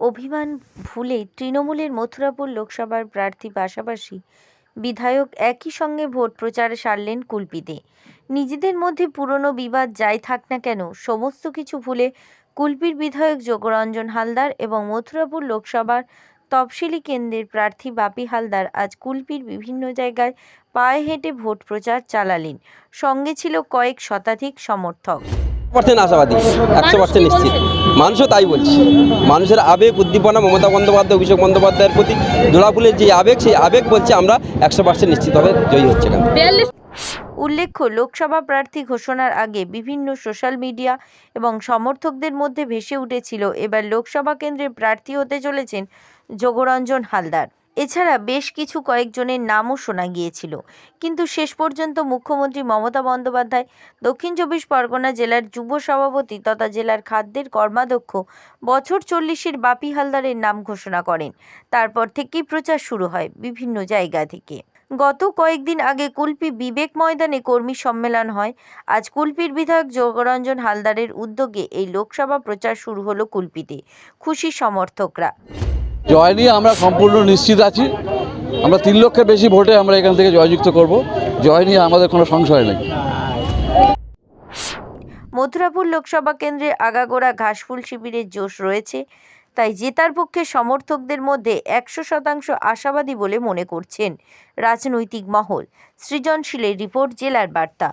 অভিমান ভুলে তৃণমূলের মথুরাপুর লোকসভার প্রার্থী পাশাপাশি বিধায়ক একই সঙ্গে ভোট প্রচার সারলেন কুলপিতে। নিজেদের মধ্যে পুরনো বিবাদ যাই থাক না কেন, সমস্ত কিছু ভুলে কুলপির বিধায়ক যোগরঞ্জন হালদার এবং মথুরাপুর লোকসভার তফসিলি কেন্দ্রের প্রার্থী বাপি হালদার আজ কুলপির বিভিন্ন জায়গায় পায়ে হেঁটে ভোট প্রচার চালালেন। সঙ্গে ছিল কয়েক শতাধিক সমর্থক। পার্সেন্ট আশাবাদী একশো পার্সেন্ট নিশ্চিত। মানুষও তাই বলছে। মানুষের আবেগ উদ্দীপনা মমতা বন্দ্যোপাধ্যায় অভিষেক বন্দ্যোপাধ্যায়ের প্রতি দোলাফুলের যে আবেগ সেই আবেগ বলছে আমরা একশো পার্সেন্ট নিশ্চিতভাবে জয়ী হচ্ছে এখানে উল্লেখ্য লোকসভা প্রার্থী ঘোষণার আগে বিভিন্ন সোশ্যাল মিডিয়া এবং সমর্থকদের মধ্যে ভেসে উঠেছিল। এবার লোকসভা কেন্দ্রে প্রার্থী হতে চলেছেন যোগরঞ্জন হালদার। এছাড়া বেশ কিছু কয়েকজনের নামও শোনা গিয়েছিল। কিন্তু শেষ পর্যন্ত মুখ্যমন্ত্রী মমতা বন্দ্যোপাধ্যায়, দক্ষিণ চব্বিশ পরগনা জেলার যুব সভাপতি তথা জেলার খাদ্যের কর্মাধ্যক্ষ বছর চল্লিশের বাপি হালদারের নাম ঘোষণা করেন। তারপর থেকেই প্রচার শুরু হয় বিভিন্ন জায়গা থেকে। গত কয়েকদিন আগে কুলপি বিবেক ময়দানে কর্মী সম্মেলন হয়। আজ কুলপির বিধায়ক যোগরঞ্জন হালদারের উদ্যোগে এই লোকসভা প্রচার শুরু হলো কুলপিতে। খুশি সমর্থকরা। জয় নিয়ে আমরা সম্পূর্ণ নিশ্চিত আছি। আমরা তিন লক্ষের বেশি ভোটে আমরা এখান থেকে জয়যুক্ত করব। জয় নিয়ে আমাদের কোনো সংশয় নেই। মথুরাপুর লোকসভা কেন্দ্রে আগাগোড়া ঘাসফুল শিবিরের জোশ রয়েছে। তাই জেতার পক্ষে সমর্থকদের মধ্যে একশো শতাংশ আশাবাদী বলে মনে করছেন রাজনৈতিক মহল। সৃজনশীলের রিপোর্ট, জেলার বার্তা।